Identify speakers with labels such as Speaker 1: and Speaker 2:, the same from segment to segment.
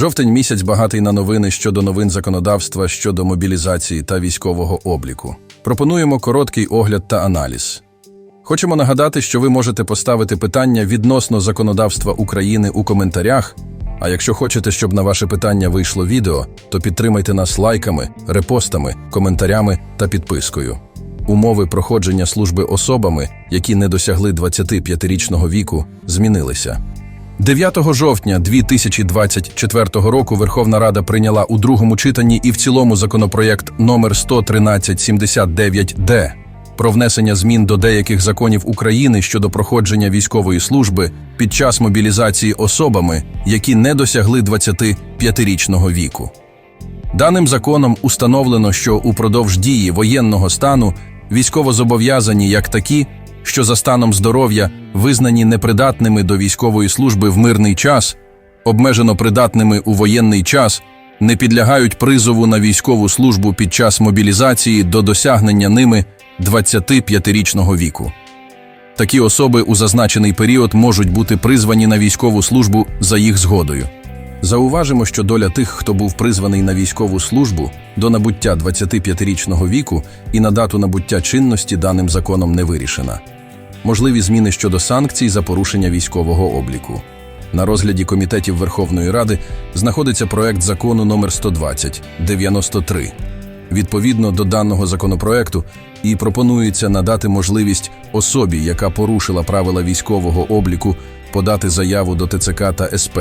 Speaker 1: Жовтень місяць багатий на новини щодо новин законодавства щодо мобілізації та військового обліку. Пропонуємо короткий огляд та аналіз. Хочемо нагадати, що ви можете поставити питання відносно законодавства України у коментарях. А якщо хочете, щоб на ваше питання вийшло відео, то підтримайте нас лайками, репостами, коментарями та підпискою. Умови проходження служби особами, які не досягли 25-річного віку, змінилися. 9 жовтня 2024 року Верховна Рада прийняла у другому читанні і в цілому законопроєкт номер 11379-д про внесення змін до деяких законів України щодо проходження військової служби під час мобілізації особами, які не досягли 25-річного віку. Даним законом установлено, що упродовж дії воєнного стану військовозобов'язані як такі, що за станом здоров'я визнані непридатними до військової служби в мирний час, обмежено придатними у воєнний час, не підлягають призову на військову службу під час мобілізації до досягнення ними 25-річного віку. Такі особи у зазначений період можуть бути призвані на військову службу за їх згодою. Зауважимо, що доля тих, хто був призваний на військову службу до набуття 25-річного віку і на дату набуття чинності даним законом не вирішена. Можливі зміни щодо санкцій за порушення військового обліку. На розгляді комітетів Верховної Ради знаходиться проект закону номер 120 93 Відповідно до даного законопроекту і пропонується надати можливість особі, яка порушила правила військового обліку, подати заяву до ТЦК та СП,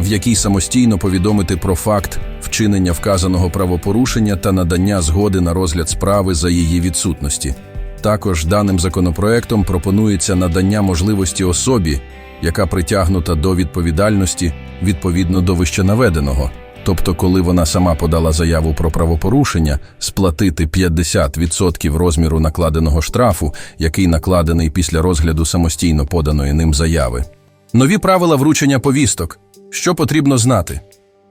Speaker 1: в якій самостійно повідомити про факт вчинення вказаного правопорушення та надання згоди на розгляд справи за її відсутності. Також даним законопроектом пропонується надання можливості особі, яка притягнута до відповідальності відповідно до вищенаведеного, тобто, коли вона сама подала заяву про правопорушення, сплатити 50% розміру накладеного штрафу, який накладений після розгляду самостійно поданої ним заяви. Нові правила вручення повісток. Що потрібно знати?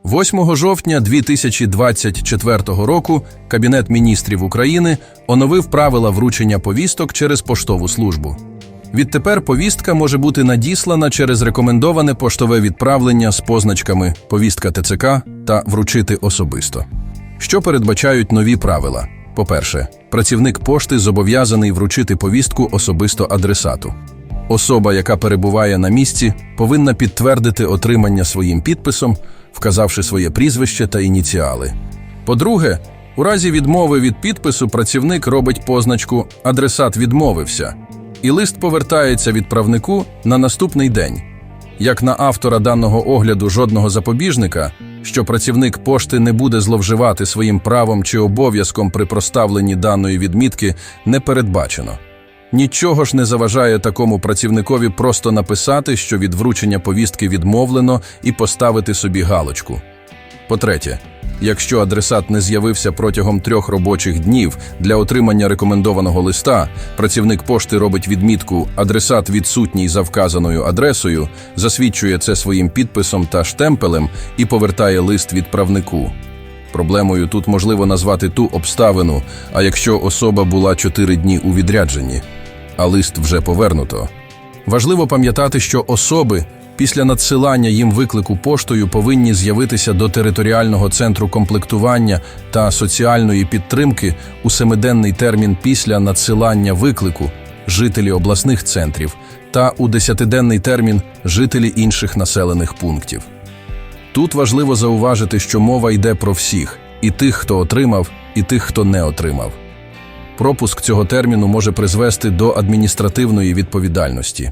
Speaker 1: 8 жовтня 2024 року Кабінет міністрів України оновив правила вручення повісток через поштову службу. Відтепер повістка може бути надіслана через рекомендоване поштове відправлення з позначками повістка ТЦК та вручити особисто. Що передбачають нові правила? По-перше, працівник пошти зобов'язаний вручити повістку особисто адресату. Особа, яка перебуває на місці, повинна підтвердити отримання своїм підписом, вказавши своє прізвище та ініціали. По-друге, у разі відмови від підпису працівник робить позначку Адресат відмовився, і лист повертається відправнику на наступний день. Як на автора даного огляду жодного запобіжника, що працівник пошти не буде зловживати своїм правом чи обов'язком при проставленні даної відмітки, не передбачено. Нічого ж не заважає такому працівникові просто написати, що від вручення повістки відмовлено, і поставити собі галочку. По-третє, якщо адресат не з'явився протягом трьох робочих днів для отримання рекомендованого листа, працівник пошти робить відмітку Адресат відсутній за вказаною адресою, засвідчує це своїм підписом та штемпелем і повертає лист відправнику. Проблемою тут можливо назвати ту обставину, а якщо особа була чотири дні у відрядженні, а лист вже повернуто. Важливо пам'ятати, що особи після надсилання їм виклику поштою повинні з'явитися до територіального центру комплектування та соціальної підтримки у семиденний термін після надсилання виклику жителі обласних центрів та у десятиденний термін жителі інших населених пунктів. Тут важливо зауважити, що мова йде про всіх і тих, хто отримав, і тих, хто не отримав. Пропуск цього терміну може призвести до адміністративної відповідальності.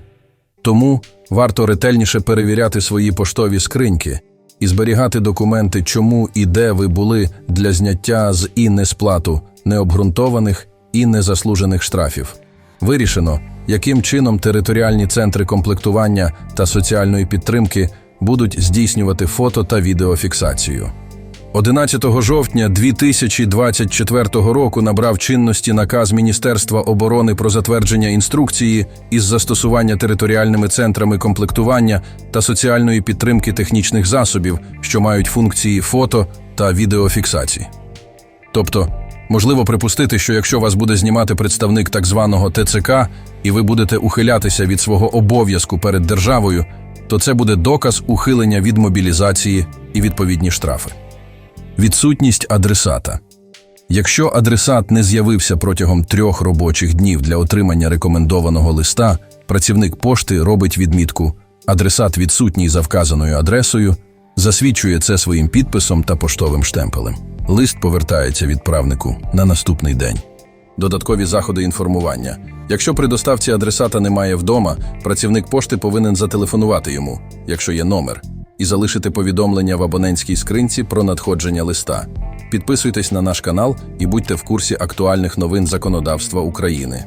Speaker 1: Тому варто ретельніше перевіряти свої поштові скриньки і зберігати документи, чому і де ви були для зняття з і несплату необґрунтованих і незаслужених штрафів. Вирішено, яким чином територіальні центри комплектування та соціальної підтримки будуть здійснювати фото та відеофіксацію. 11 жовтня 2024 року набрав чинності наказ Міністерства оборони про затвердження інструкції із застосування територіальними центрами комплектування та соціальної підтримки технічних засобів, що мають функції фото та відеофіксації. Тобто, можливо припустити, що якщо вас буде знімати представник так званого ТЦК, і ви будете ухилятися від свого обов'язку перед державою, то це буде доказ ухилення від мобілізації і відповідні штрафи. Відсутність адресата. Якщо адресат не з'явився протягом трьох робочих днів для отримання рекомендованого листа, працівник пошти робить відмітку «Адресат відсутній за вказаною адресою», засвідчує це своїм підписом та поштовим штемпелем. Лист повертається відправнику на наступний день. Додаткові заходи інформування. Якщо при доставці адресата немає вдома, працівник пошти повинен зателефонувати йому, якщо є номер, і залишити повідомлення в абонентській скринці про надходження листа. Підписуйтесь на наш канал і будьте в курсі актуальних новин законодавства України.